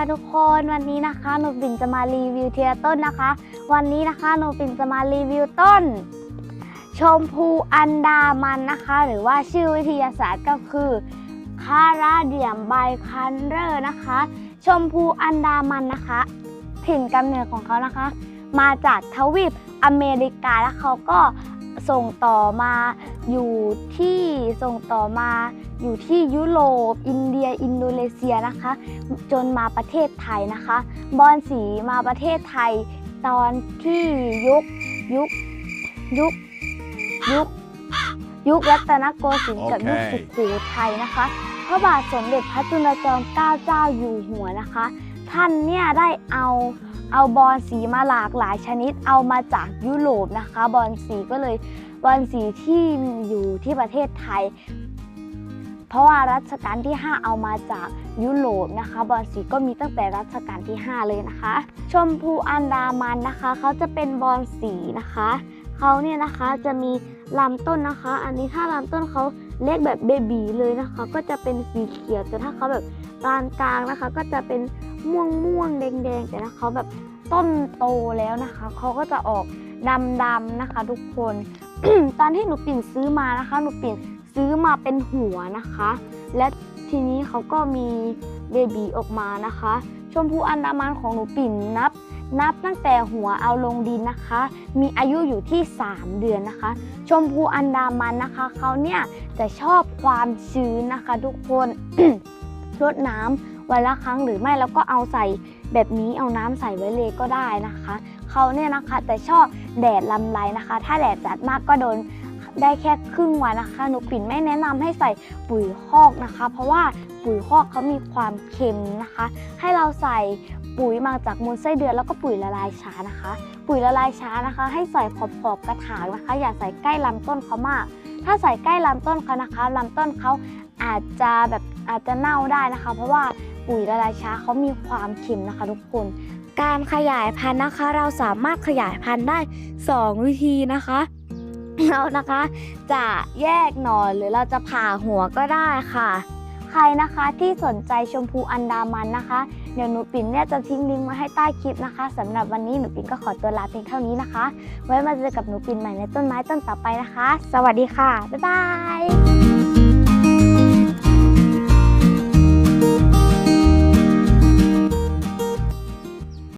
ค่ะทุกคนวันนี้นะคะหนูปิ่นจะมารีวิวเทียต้นนะคะ วันนี้นะคะหนูปิ่นจะมารีวิวต้น ชมพูอันดามันนะคะ หรือว่าชื่อวิทยาศาสตร์ก็คือคาราเดียมไบคันเรอร์นะคะ ชมพูอันดามันนะคะถิ่นกำเนิดของเขานะคะ มาจากทวีปอเมริกาแล้วเขาก็ ส่งต่อมาอยู่ที่ส่งต่อมาอยู่ที่ยุโรป อินเดีย อินโดนีเซียนะคะ จนมาประเทศไทยนะคะ บอลสีมาประเทศไทย ตอนที่ยุคยุคยุคยุคยุครัตนโกสินทร์กับยุคโอเคสุโขทัยนะคะ พระบาทสมเด็จพระจุลจอมเกล้าเจ้าอยู่หัวนะคะ ท่านเนี่ยได้เอา เอาบอลสีมาหลากหลายชนิดเอามาจากยุโรปนะคะ บอลสีก็เลยบอลสีที่อยู่ที่ประเทศไทย เพราะว่ารัชกาลที่ 5 เอามาจากยุโรปนะคะ บอลสีก็มีตั้งแต่รัชกาลที่ 5 เลยนะคะ ชมพูอันดามันนะคะเขาจะเป็นบอลสีนะคะเขาเนี่ยนะคะจะมีลำต้นนะคะ อันนี้ถ้าลำต้นเขาเล็กแบบเบบีเลยนะคะ ก็จะเป็นสีเขียวแต่ถ้าเขาแบบปานกลางนะคะ ก็จะเป็น ม่วงม่วงๆแดงๆแต่ถ้าเขาแบบต้นโตแล้วนะคะเขาก็จะออกดำๆนะคะ ทุกคน ตอนที่หนูปิ่นซื้อมานะคะ หนูปิ่นซื้อมาเป็นหัวนะคะ และทีนี้เขาก็มีเบบีออกมานะคะ ชมพูอันดามันของหนูปิ่นนับ นับตั้งแต่หัวเอาลงดินนะคะ มีอายุอยู่ที่ 3 เดือนนะคะ ชมพูอันดามันนะคะเขาเนี่ยจะชอบความชื้นนะคะ ทุกคน รดน้ำวันละครั้งหรือไม่แล้วก็เอาใส่แบบนี้เอาน้ำใส่ไว้เลยก็ได้นะคะเขาเนี่ยนะคะจะชอบแดดลำไรนะคะ ถ้าแดดจัดมากก็โดนได้แค่ครึ่งวันนะคะหนูปิ่นไม่แนะนำให้ใส่ปุ๋ยคอกนะคะ เพราะว่าปุ๋ยคอกเขามีความเค็มนะคะ ให้เราใส่ปุ๋ยมาจากมูลไส้เดือนแล้วก็ปุ๋ยละลายช้านะคะ ปุ๋ยละลายช้านะคะ ให้ใส่ขอบขอบกระถางนะคะ อย่าใส่ใกล้ลำต้นเขามาก ถ้าใส่ใกล้ลำต้นเขานะคะลำต้นเขาอาจจะแบบ อาจจะเน่าได้นะคะ เพราะว่าปุ๋ยละลายช้าเขามีความเค็มนะคะ ทุกคน การขยายพันธุ์นะคะ เราสามารถขยายพันธุ์ได้ 2 วิธีนะคะเรานะคะ จะแยกหน่อหรือเราจะผ่าหัวก็ได้ค่ะ ใครนะคะที่สนใจชมพูอันดามันนะคะ เดี๋ยวหนูปิ่นเนี่ยจะทิ้งลิงก์ไว้ให้ใต้คลิปนะคะสำหรับวันนี้หนูปิ่นก็ขอตัวลาเพียงเท่านี้นะคะ ไว้มาเจอกับหนูปิ่นใหม่ในต้นไม้ต้นต่อไปนะคะ สวัสดีค่ะ บ๊ายบาย